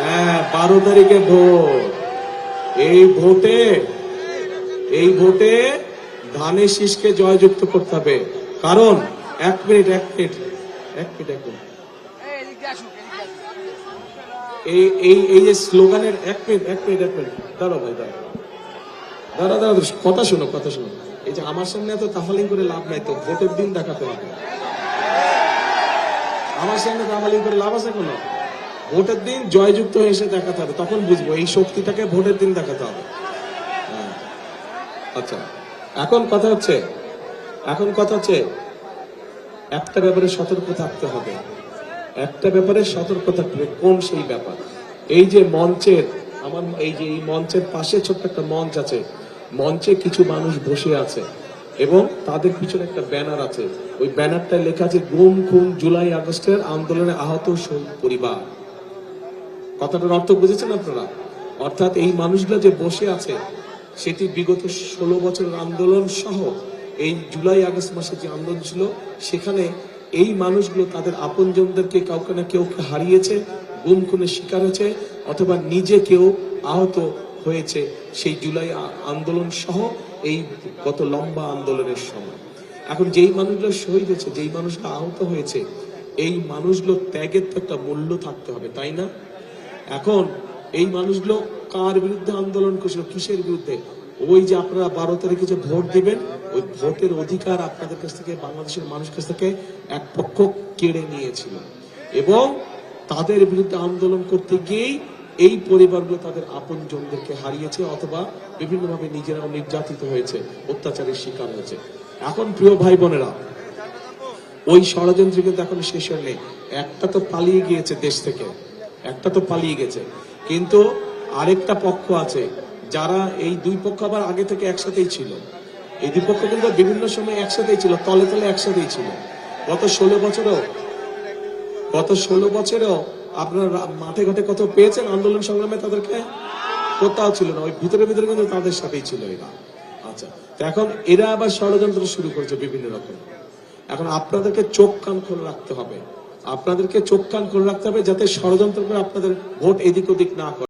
হ্যাঁ বারো তারিখে ভোট। এই ভোটে এই ভোটে ধানের শীষকে জয়যুক্ত করতে হবে। কারণ এক মিনিট এক মিনিট এক মিনিট এক মিনিট। এই এই এই যে স্লোগানের এক মিনিট এক মিনিট এক মিনিট। দাঁড়াও ভাই দাঁড়াও। দাঁড়া দাঁড়া দাঁড়া, কথা শোনো কথা শোনো। এই যে আমার সামনে এত তাফালিং করে লাভ নাই তো ভোটের দিন দেখাতে হবে। আমার সামনে তাফালিং করে লাভ আছে কোনো? ভোটের দিন জয়যুক্ত এসে দেখাতে হবে, তখন বুঝব এই শক্তিটাকে ভোটের দিন দেখাতে হবে। হ্যাঁ। আচ্ছা এখন কথা হচ্ছে, এখন কথা হচ্ছে একটা ব্যাপারে সতর্ক থাকতে হবে। একটা ব্যাপারে সতর্ক থাকতে হবে, কোন সেই ব্যাপার? এই যে মঞ্চের, আমার এই যে এই মঞ্চের পাশে ছোট্ট একটা মঞ্চ আছে, মঞ্চে কিছু মানুষ বসে আছে এবং তাদের পিছনে একটা ব্যানার আছে। ওই ব্যানারটায় লেখা আছে, গুম খুন জুলাই আগস্টের আন্দোলনে আহত পরিবার। কথাটার অর্থ বুঝেছেন আপনারা? অর্থাৎ এই মানুষগুলো যে বসে আছে, সেটি বিগত ষোলো বছরের আন্দোলন সহ এই জুলাই, আগস্ট মাসে যে আন্দোলন ছিল, সেখানে এই মানুষগুলো তাদের আপনজনদেরকে কাউকে না কেউ হারিয়েছে, গুম, খুনের শিকার হয়েছে, অথবা নিজে কেউ আহত হয়েছে সেই জুলাই আন্দোলন সহ এই গত লম্বা আন্দোলনের সময়। এখন যেই মানুষগুলো শহীদ হয়েছে, যেই মানুষগুলো আহত হয়েছে, এই মানুষগুলো ত্যাগের তো একটা মূল্য থাকতে হবে, তাই না? এখন এই মানুষগুলো কার বিরুদ্ধে আন্দোলন করছিল, কিসের বিরুদ্ধে? ওই যে আপনারা বারো তারিখে যে ভোট দিবেন, ওই ভোটের অধিকার আপনাদের কাছ থেকে, বাংলাদেশের মানুষ কাছ থেকে এক পক্ষ কেড়ে নিয়েছিল। এবং তাদের বিরুদ্ধে আন্দোলন করতে গিয়েই এই পরিবারগুলো তাদের আপন জনদেরকে হারিয়েছে অথবা বিভিন্নভাবে নিজেরাও নির্যাতিত হয়েছে, অত্যাচারের শিকার হয়েছে। এখন প্রিয় ভাই বোনেরা, ওই ষড়যন্ত্র কিন্তু এখন শেষ হয়নি, একটা তো পালিয়ে গিয়েছে দেশ থেকে। একটা তো পালিয়ে গেছে। কিন্তু আরেকটা পক্ষ আছে, যারা এই দুই পক্ষ আবার আগে থেকে একসাথেই ছিল। এই দুই পক্ষ কিন্তু বিভিন্ন সময় একসাথেই ছিল, তলে তলে একসাথেই ছিল। গত ষোলো বছরেও, গত ষোলো বছরেও আপনার মাঠে ঘাটে কত পেয়েছেন আন্দোলন সংগ্রামে তাদেরকে? কোথাও ছিল না, ওই ভিতরে ভিতরে কিন্তু তাদের সাথেই ছিল এরা। আচ্ছা এখন এরা আবার ষড়যন্ত্র শুরু করেছে বিভিন্ন রকম। এখন আপনাদেরকে চোখ কান খোলা রাখতে হবে। আপনাদেরকে চোখ কান করে রাখতে হবে যাতে ষড়যন্ত্র করে আপনাদের ভোট এদিক ওদিক না করে